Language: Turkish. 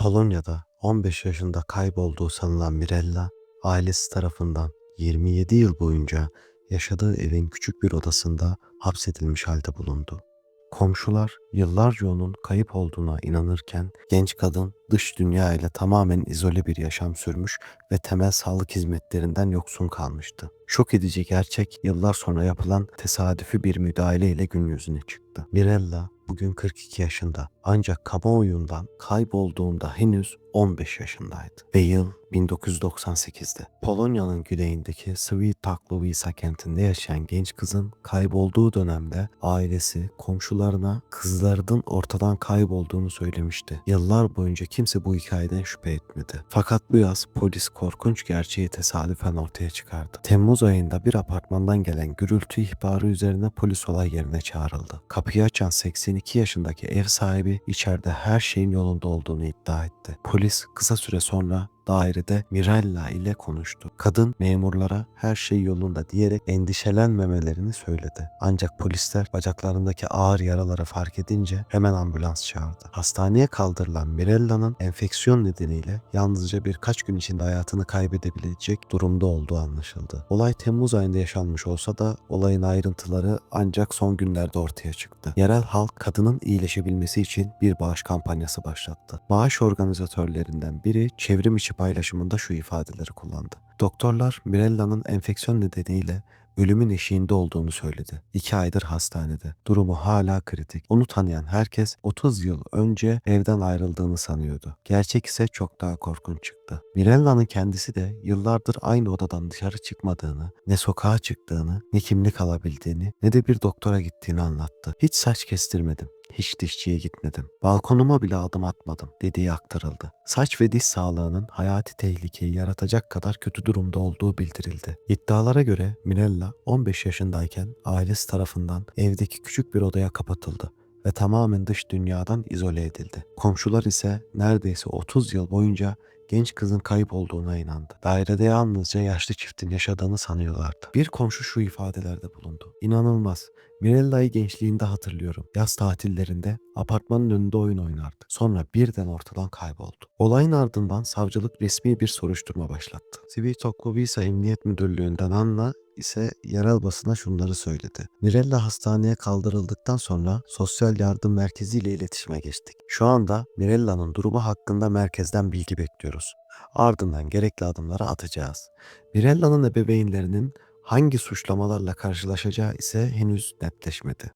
Polonya'da 15 yaşında kaybolduğu sanılan Mirella, ailesi tarafından 27 yıl boyunca yaşadığı evin küçük bir odasında hapsedilmiş halde bulundu. Komşular yıllarca onun kayıp olduğuna inanırken genç kadın dış dünya ile tamamen izole bir yaşam sürmüş ve temel sağlık hizmetlerinden yoksun kalmıştı. Şok edici gerçek yıllar sonra yapılan tesadüfi bir müdahale ile gün yüzüne çıktı. Mirella bugün 42 yaşında ancak kamuoyundan kaybolduğunda henüz 15 yaşındaydı ve yıl 1998'di. Polonya'nın güneyindeki Świętochłowica kentinde yaşayan genç kızın kaybolduğu dönemde ailesi komşularına kızlarının ortadan kaybolduğunu söylemişti. Yıllar boyunca kimse bu hikayeden şüphe etmedi. Fakat bu yaz polis korkunç gerçeği tesadüfen ortaya çıkardı. Temmuz ayında bir apartmandan gelen gürültü ihbarı üzerine polis olay yerine çağrıldı. Kapıyı açan 82 yaşındaki ev sahibi içeride her şeyin yolunda olduğunu iddia etti. Polis kısa süre sonra dairede Mirella ile konuştu. Kadın memurlara her şey yolunda diyerek endişelenmemelerini söyledi. Ancak polisler bacaklarındaki ağır yaraları fark edince hemen ambulans çağırdı. Hastaneye kaldırılan Mirella'nın enfeksiyon nedeniyle yalnızca birkaç gün içinde hayatını kaybedebilecek durumda olduğu anlaşıldı. Olay Temmuz ayında yaşanmış olsa da olayın ayrıntıları ancak son günlerde ortaya çıktı. Yerel halk kadının iyileşebilmesi için bir bağış kampanyası başlattı. Bağış organizatörlerinden biri çevrim içi paylaşımında şu ifadeleri kullandı. Doktorlar Mirella'nın enfeksiyon nedeniyle ölümün eşiğinde olduğunu söyledi. İki aydır hastanede. Durumu hala kritik. Onu tanıyan herkes 30 yıl önce evden ayrıldığını sanıyordu. Gerçek ise çok daha korkunç çıktı. Mirella'nın kendisi de yıllardır aynı odadan dışarı çıkmadığını, ne sokağa çıktığını, ne kimlik alabildiğini, ne de bir doktora gittiğini anlattı. Hiç saç kestirmedim. Hiç dişçiye gitmedim. Balkonuma bile adım atmadım dediği aktarıldı. Saç ve diş sağlığının hayati tehlikeyi yaratacak kadar kötü durumda olduğu bildirildi. İddialara göre Mirella 15 yaşındayken ailesi tarafından evdeki küçük bir odaya kapatıldı ve tamamen dış dünyadan izole edildi. Komşular ise neredeyse 30 yıl boyunca genç kızın kayıp olduğuna inandı. Dairede yalnızca yaşlı çiftin yaşadığını sanıyorlardı. Bir komşu şu ifadelerde bulundu. İnanılmaz. Mirella'yı gençliğinde hatırlıyorum. Yaz tatillerinde apartmanın önünde oyun oynardı. Sonra birden ortadan kayboldu. Olayın ardından savcılık resmi bir soruşturma başlattı. Świętochłowica Emniyet Müdürlüğü'nden Anna ise yerel basına şunları söyledi. Mirella hastaneye kaldırıldıktan sonra sosyal yardım merkezi ile iletişime geçtik. Şu anda Mirella'nın durumu hakkında merkezden bilgi bekliyoruz. Ardından gerekli adımları atacağız. Mirella'nın ebeveynlerinin hangi suçlamalarla karşılaşacağı ise henüz netleşmedi.